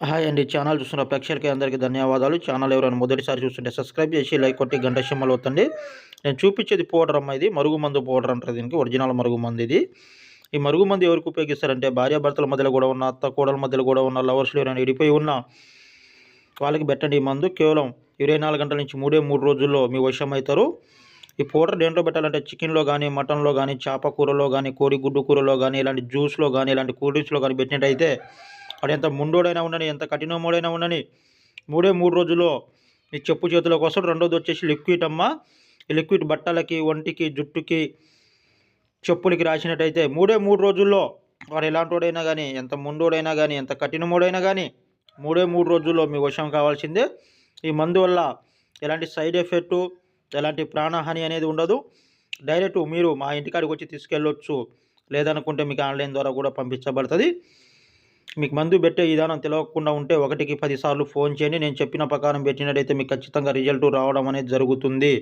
Hi అండి channel చూస్తున్న ప్రేక్షకులకి అందరికీ ధన్యవాదాలు. ఛానల్ ఎవరైనా మొదటిసారి చూస్తుంటే సబ్స్క్రైబ్ చేసి లైక్ కొట్టి గంట సింహలు అవుతుంది నేను చూపించేది పౌడర్ అమ్మ ఇది మరుగు మందు పౌడర్ అంటారు దీనికి ఒరిజినల్ మరుగు మందు ఇది. ఈ మరుగు మందు ఎవరికి ఉపయోగిస్తారంటే భార్యాభర్తల మధ్యలో కూడా ఉన్న అత్త కోడల మధ్యలో కూడా ఉన్న లవర్స్లో ఎవరైనా విడిపోయి ఉన్న వాళ్ళకి పెట్టండి ఈ మందు. కేవలం ఇరవై నాలుగు గంటల నుంచి మూడే మూడు రోజుల్లో మీ వశం అవుతారు ఈ పౌడర్ దేంట్లో పెట్టాలంటే చికెన్లో కానీ మటన్లో కానీ చేప కూరలో కానీ కోడి గుడ్డు కూరలో కానీ ఇలాంటి జ్యూస్లో కానీ ఇలాంటి కూల్ డ్రింక్స్లో కానీ పెట్టినట్టయితే వాడు ఎంత ముండోడైనా ఉండని ఎంత కఠినమోడైనా ఉండని మూడే మూడు రోజుల్లో ఈ చెప్పు చేతులకు వస్తాడు రెండోది వచ్చేసి లిక్విడ్ అమ్మ. ఈ లిక్విడ్ బట్టలకి ఒంటికి జుట్టుకి చెప్పులకి రాసినట్టయితే మూడే మూడు రోజుల్లో వాడు ఎలాంటి వాడైనా కానీ ఎంత ముండోడైనా కానీ ఎంత కఠినమోడైనా కానీ మూడే మూడు రోజుల్లో మీ వశం కావాల్సిందే. ఈ మందు వల్ల ఎలాంటి సైడ్ ఎఫెక్టు ఎలాంటి ప్రాణహాని అనేది ఉండదు. డైరెక్ట్ మీరు మా ఇంటికాడికి వచ్చి తీసుకెళ్ళొచ్చు. లేదనుకుంటే మీకు ఆన్లైన్ ద్వారా కూడా పంపించబడుతుంది. మీకు మందు పెట్టే విధానం తెలియకుండా ఉంటే ఒకటికి పదిసార్లు ఫోన్ చేయండి. నేను చెప్పిన ప్రకారం పెట్టినట్టయితే మీకు ఖచ్చితంగా రిజల్ట్ రావడం అనేది జరుగుతుంది.